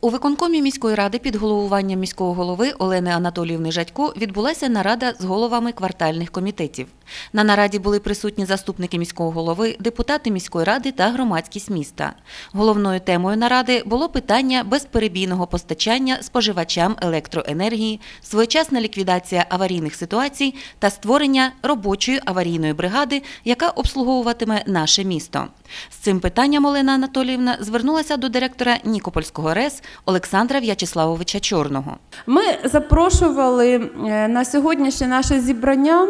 У виконкомі міської ради під головуванням міського голови Олени Анатоліївни Жадько відбулася нарада з головами квартальних комітетів. На нараді були присутні заступники міського голови, депутати міської ради та громадськість міста. Головною темою наради було питання безперебійного постачання споживачам електроенергії, своєчасна ліквідація аварійних ситуацій та створення робочої аварійної бригади, яка обслуговуватиме наше місто. З цим питанням Олена Анатоліївна звернулася до директора Нікопольського РЕС Олександра В'ячеславовича Чорного. Ми запрошували е, на сьогоднішнє наше зібрання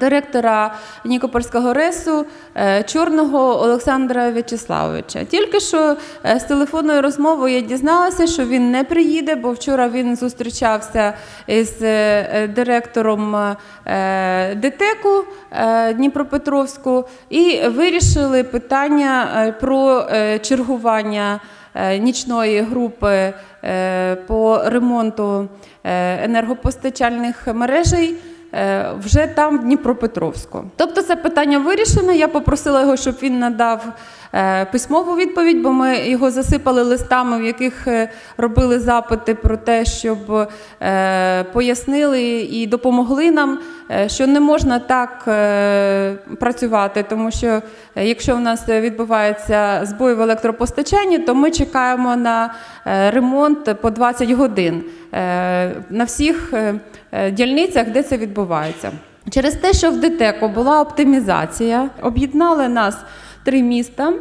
директора Нікопольського РЕСу е, Чорного Олександра В'ячеславовича. Тільки що е, з телефонної розмови я дізналася, що він не приїде, бо вчора він зустрічався із е, е, директором е, ДТЕКу е, Дніпропетровську і вирішили питання е, про е, чергування е, нічної групи е, по ремонту е, енергопостачальних мережей. Е, Вже там, в Дніпропетровську. Тобто це питання вирішено. Я попросила його, щоб він надав письмову відповідь, бо ми його засипали листами, в яких е, робили запити про те, щоб е, пояснили і допомогли нам, е, що не можна так е, працювати, тому що е, якщо в нас відбувається збой в електропостачанні, то ми чекаємо на е, ремонт по 20 годин е, на всіх е, е, дільницях, де це відбувається. Через те, що в ДТЕКу була оптимізація, об'єднали нас три міста.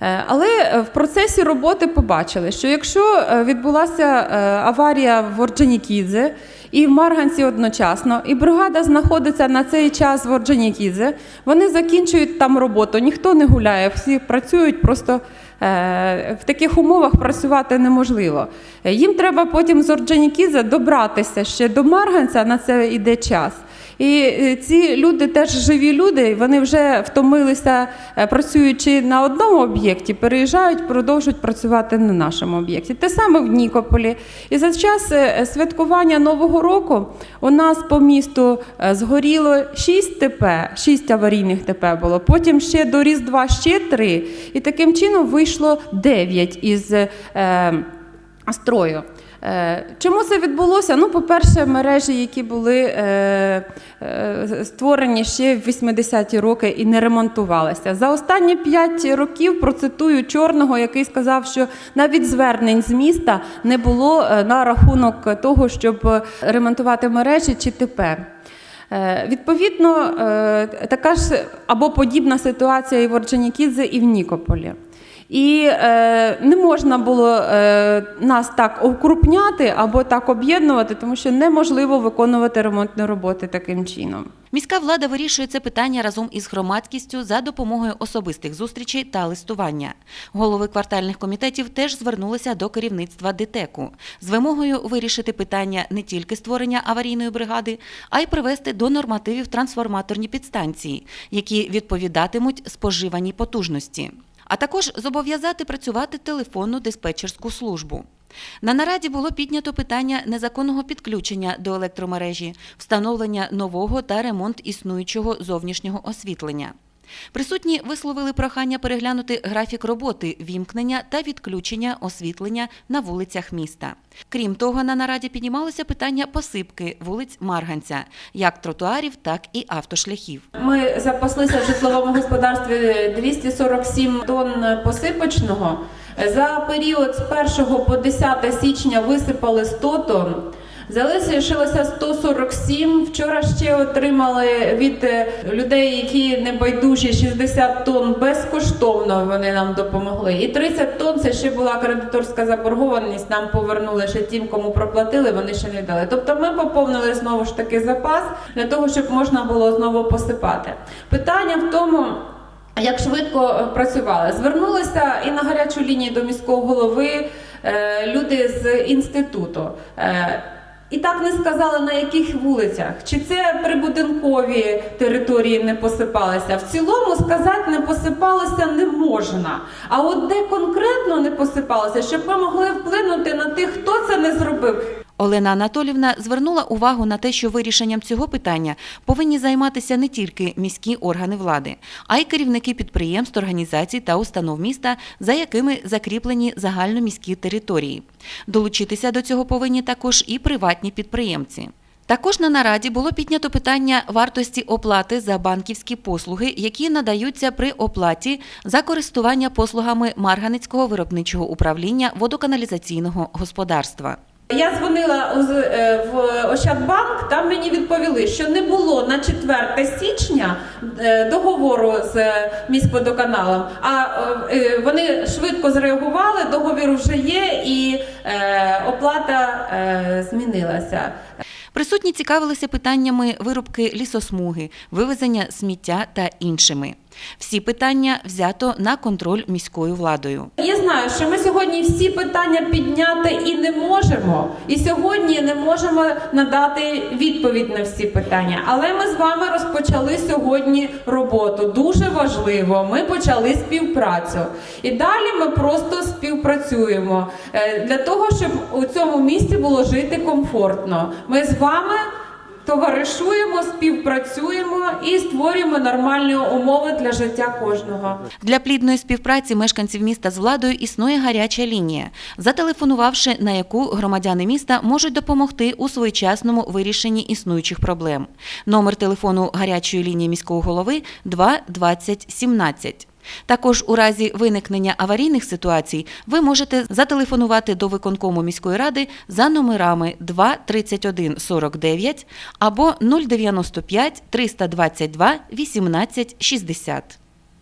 Е, Але е, в процесі роботи побачили, що якщо е, відбулася аварія в Орджонікідзе і в Марганці одночасно, і бригада знаходиться на цей час в Орджонікідзе, вони закінчують там роботу, ніхто не гуляє, всі працюють просто. В таких умовах працювати неможливо. Їм треба потім з Орджонікідзе добратися ще до Марганця, на це йде час. І е, ці люди теж живі люди, вони вже втомилися, е, працюючи на одному об'єкті, переїжджають, продовжують працювати на нашому об'єкті. Те саме в Нікополі. І за час е, святкування Нового року у нас по місту згоріло 6 ТП, 6 аварійних ТП було. Потім ще до Різдва ще 3. І таким чином вийшло 9 із строю. Е, Чому це відбулося? Ну, по-перше, мережі, які були е, е, створені ще в 80-ті роки і не ремонтувалися. За останні 5 років процитую чорного, який сказав, що навіть звернень з міста не було на рахунок того, щоб ремонтувати мережі чи ТП. Відповідно, така ж або подібна ситуація і в Орджонікідзе, і в Нікополі. І е, не можна було е, нас так окрупняти або так об'єднувати, тому що неможливо виконувати ремонтні роботи таким чином. Міська влада вирішує це питання разом із громадськістю за допомогою особистих зустрічей та листування. Голови квартальних комітетів теж звернулися до керівництва ДТЕКу з вимогою вирішити питання не тільки створення аварійної бригади, а й привести до нормативів трансформаторні підстанції, які відповідатимуть споживаній потужності. А також зобов'язати працювати телефонну диспетчерську службу. На нараді було піднято питання незаконного підключення до електромережі, встановлення нового та ремонт існуючого зовнішнього освітлення. Присутні висловили прохання переглянути графік роботи вімкнення та відключення освітлення на вулицях міста. Крім того, на нараді піднімалося питання посипки вулиць Марганця, як тротуарів, так і автошляхів. Ми запаслися в житловому господарстві 247 тонн посипочного. За період з 1 по 10 січня висипали 100 тонн. Залишилося 147. Вчора ще отримали від е, людей, які небайдужі 60 тонн безкоштовно. Вони нам допомогли. І 30 тонн це ще була кредиторська заборгованість. Нам повернули ще тим, кому проплатили. Вони ще не дали. Тобто ми поповнили знову ж таки запас для того, щоб можна було знову посипати. Питання в тому. Як швидко е, працювали? Звернулися і на гарячу лінію до міського голови е, люди з інституту. І так не сказали на яких вулицях, чи це прибудинкові території не посипалися. В цілому сказати не посипалося не можна. А от де конкретно не посипалося, щоб ми могли вплинути на тих, хто це не зробив. Олена Анатолівна звернула увагу на те, що вирішенням цього питання повинні займатися не тільки міські органи влади, а й керівники підприємств, організацій та установ міста, за якими закріплені загальноміські території. Долучитися до цього повинні також і приватні підприємці. Також на нараді було піднято питання вартості оплати за банківські послуги, які надаються при оплаті за користування послугами Марганецького виробничого управління водоканалізаційного господарства. Я дзвонила е, в Ощадбанк, там мені відповіли, що не було на 4 січня е, договору з міськводоканалом, а е, вони швидко зреагували, договір вже є і оплата змінилася. Присутні цікавилися питаннями вирубки лісосмуги, вивезення сміття та іншими. Всі питання взято на контроль міською владою. Я знаю, що ми сьогодні всі питання підняти і не можемо. І сьогодні не можемо надати відповідь на всі питання. Але ми з вами розпочали сьогодні роботу. Дуже важливо. Ми почали співпрацю. І далі ми просто співпрацюємо е, для того, щоб у цьому місці було жити комфортно. Ми з вами. Товаришуємо, співпрацюємо і створюємо нормальні умови для життя кожного. Для плідної співпраці мешканців міста з владою існує гаряча лінія, зателефонувавши на яку громадяни міста можуть допомогти у своєчасному вирішенні існуючих проблем. Номер телефону гарячої лінії міського голови 2 20 17. Також у разі виникнення аварійних ситуацій ви можете зателефонувати до виконкому міської ради за номерами 2 31 49 або 095 322 18 60.